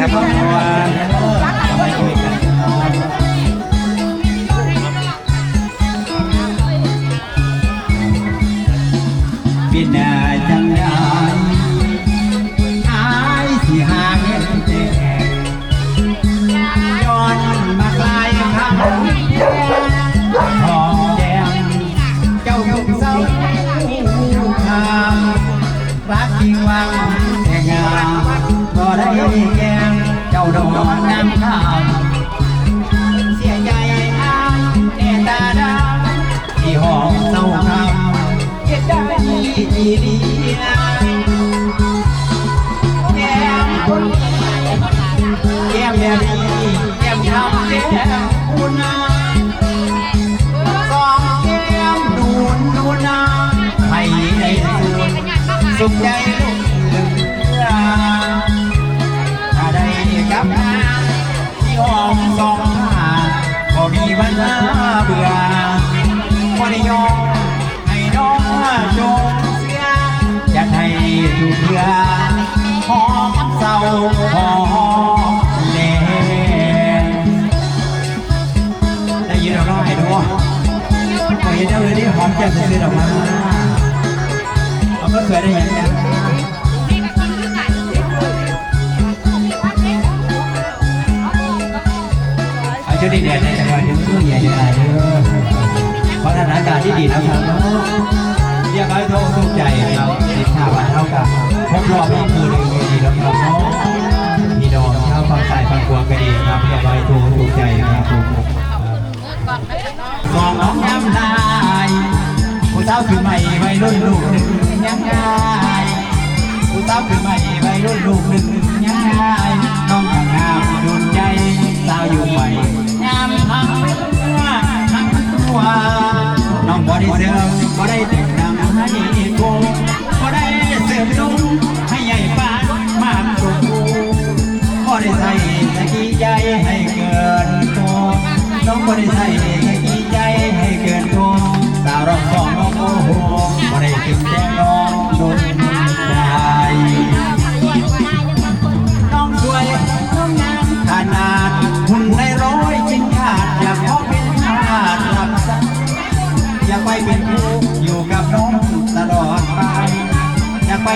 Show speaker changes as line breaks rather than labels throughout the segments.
你在了 มีเดียแก้แก้แม่ดี
แก้
มทำแก้มคุ
ณา
สองแก้มนูนูนหนสุขใจลูก มแก้มซื้อดอกไม้เขา
ก็ส
ว
ยได้ยังไงเอาชุดดีเด่นในจังหวัดนี้มันต้องใหญ่ใหญ่เยอะเพราะสานการที่ดีนะครับเรียกไอ้โทษทุกใจเราติดชาวันเท่ากับพบรอบพี่คือในเวทีแล้วเราาวขึ้นใหม่วัยรุ่นลูกหนึ่งยังไงผู้สาวขึ้นใหม่วัยรุ่นลูกหนึ่งยังายน้องงามโดนใจสาวอยู่ใหม่งามพัง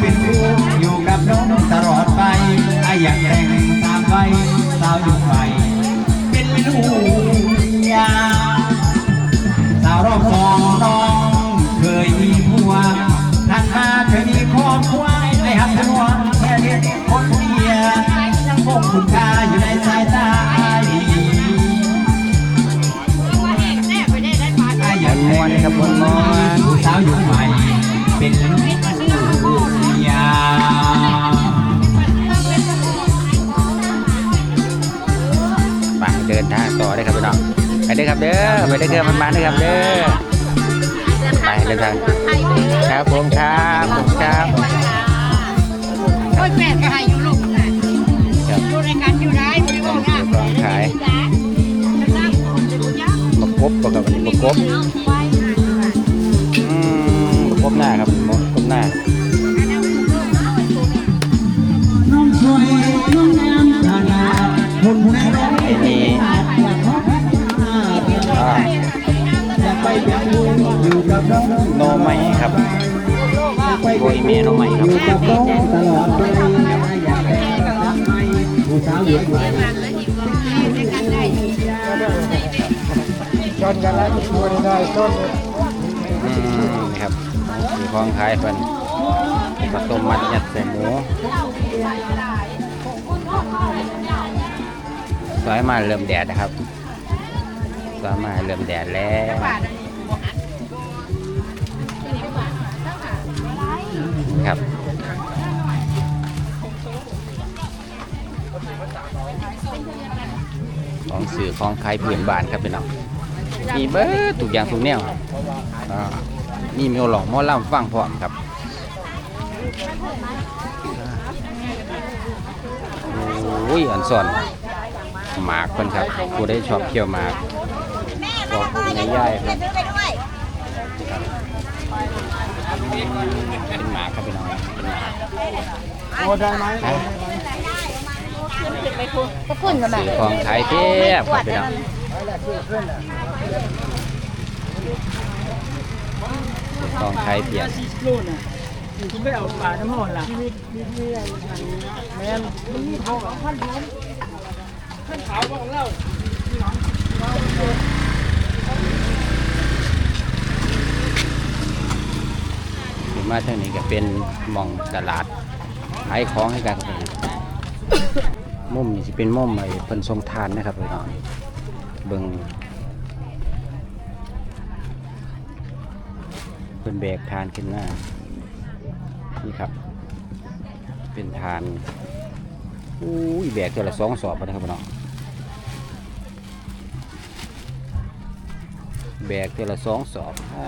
เป็นคู่อยู่กับน้องตลอดไปไออยากแต่งตามไปสาวอยู่ไปเป็นลูก เด้อ
ครับ
เด้
อไปเด้อเครื่องมันมาเด้อครับเด้อไปเดินทางครับผมครับผมครับ
โอ้ยแม่ก็ให้อยู่ลูก
ครับ
ดูรายการอยู่ได้บริโภคยาก
ของขายมะกบปะครับอันนี้มะกบ โนใหม่ครับโบยเมโนใหม่ครับ
อยู่กัน้องตลอดไปอยากแต่งกับใหม่ผู้สาวอยู่ใหม่
ชนกันแล้วชนได้ชน
อืมนี่ครับมีของขายเพิ่นข้าต้มมัดยัดใส่หมูสวยมาเริ่มแดดนะครับสวยมาเริ่มแดดแล้ว ครับ ของสื่อของขายเพื่อนบ้านครับพี่น้องมีเบิดทุกอย่างทุกแนวอ่มีมีหลอกมอล่ำฟังพร้อมครับโอ้ยอันสอนหมากเพิ่นครับผู้ได้ชอบเคี่ยวหมากบอกคุณยายๆเพิ่น เป็นหมาครับพี่น้องเป็นหมา
โอ้ได้ไหมขึ้นไป
ครับ
ก็ขึ้นกันมา
สื่อของขายเพียบครับพี่น้องของขายเพียบ
คุณไม่เอาปลาน้ำมันล่ะแม่นเขาพันล้มพันขาวของเรา
ขึ้น มาทางนี้ก็เป็นมองตลาดขายของให้กันครับมุมนี่จะเป็นมุมไอ้เพิ่นทรงทานนะครับพี่น้องเบิ่งเพิ่นแบกทานขึ้นมานี่ครับ เป็นทานอุ้ยแบกเท่าละสองสอบนะครับพี่น้องแบกเท่าละสองสอบอ่า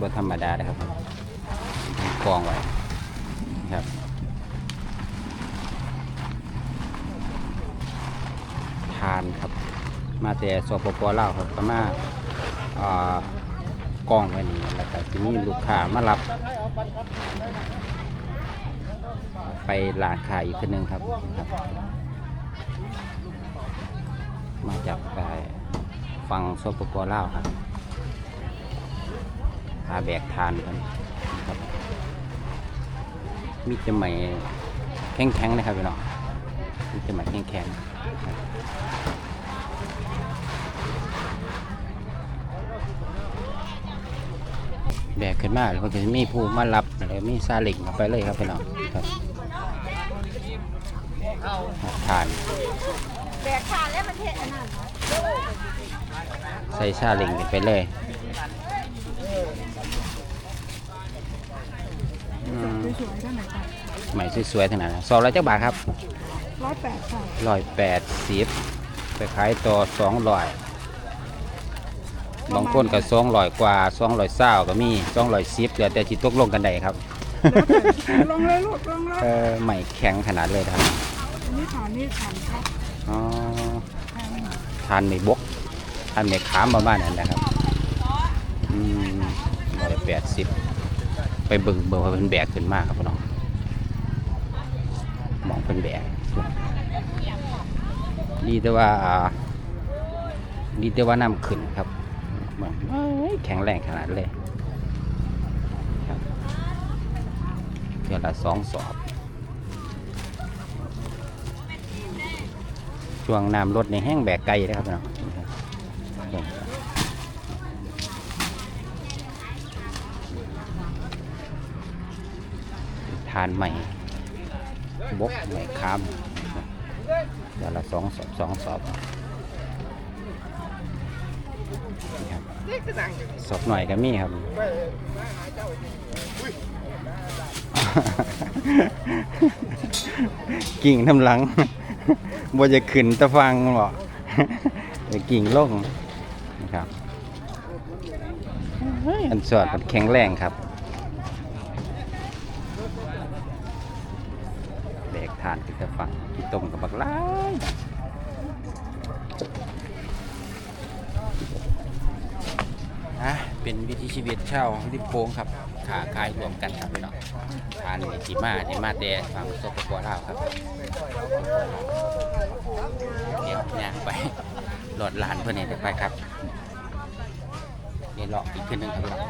บนธรรมดานะครับ กองไว้นะครับทานครับ มาแต่สปปลาวครับก็มาอ่ากองไว้นี่แล้วก็ที่นี้ลูกค้ามารับ ไปร้านขายอีกคนหนึ่งครับครับ มาจากไปฟังสปปลาวครับพาแบกทานกันครับ มีจะไหมแข็งแข็งๆนะครับพี่น้องมีจะไหมแข็งแข็งๆครับแบกขึ้นมาแล้วก็จะมีผู้มารับแล้วมีซาเลิงเอาไปเลยครับพี่น้องครับทาน
แบกขาแล้วมันเทอันนั้น
ใส่ซาเลิงกันไปเลยอืม
สวยๆเท่าไหร่คะ
ใหม่สวยๆทั้งนั้นสองร้อยเจ้าบาทครับ
ร้อยแปดค่ะ
ร้อยแปดสิบไปขายต่อสองร้อยบางคนก็สองร้อยกว่าสองร้อยเศร้าก็มีสองร้อยสิบเหลือแต่จิตตกลงกันได้ครับ
ลงเลยลูกลงเลย
เออใหม่แข็งขนาดเลยครับ
อันนี้ฐานนี่ฐานครับ
อ๋อทานไม่บกทานไม่ขามประมาณนั้นนะครับอืมร้อยแปดสิบ ไปเบิ่งเบิ่งว่าเป็นแบกขึ้นมากครับพี่น้องมองเป็นแบกดีแต่ว่าดีแต่ว่าน้ำขึ้นครับแข็งแรงขนาดเลยครับขทื่อละสองสอบ ช่วงน้ำลดในแห้งแบกไก่นะครับพี่น้อง ทานใหม่บกใหม่คามเดี๋ยวละสองสอบสองสอบสอบหน่อยก็มีครับกิ่งน้ำหลังบ่จะขึ้นตะฟังหรอกกิ่งล่งนะครับอันสอดมันแข็งแรงครับแบก ทานขึ้นตะฟังกินต้มกับบักล้ายอะเป็นวิถีชีวิตเช่าวริมโค้งครับขาคายรวมกันครับพี่น้องทานในจีมาในมาแต่ฟังสกปรกลาวครับเดี๋ยวย่างไปหลอดลานเพื่อนเองไปครับเดี๋ยวเลาะอีกขึ้นหนึ่งครับพี่น้อง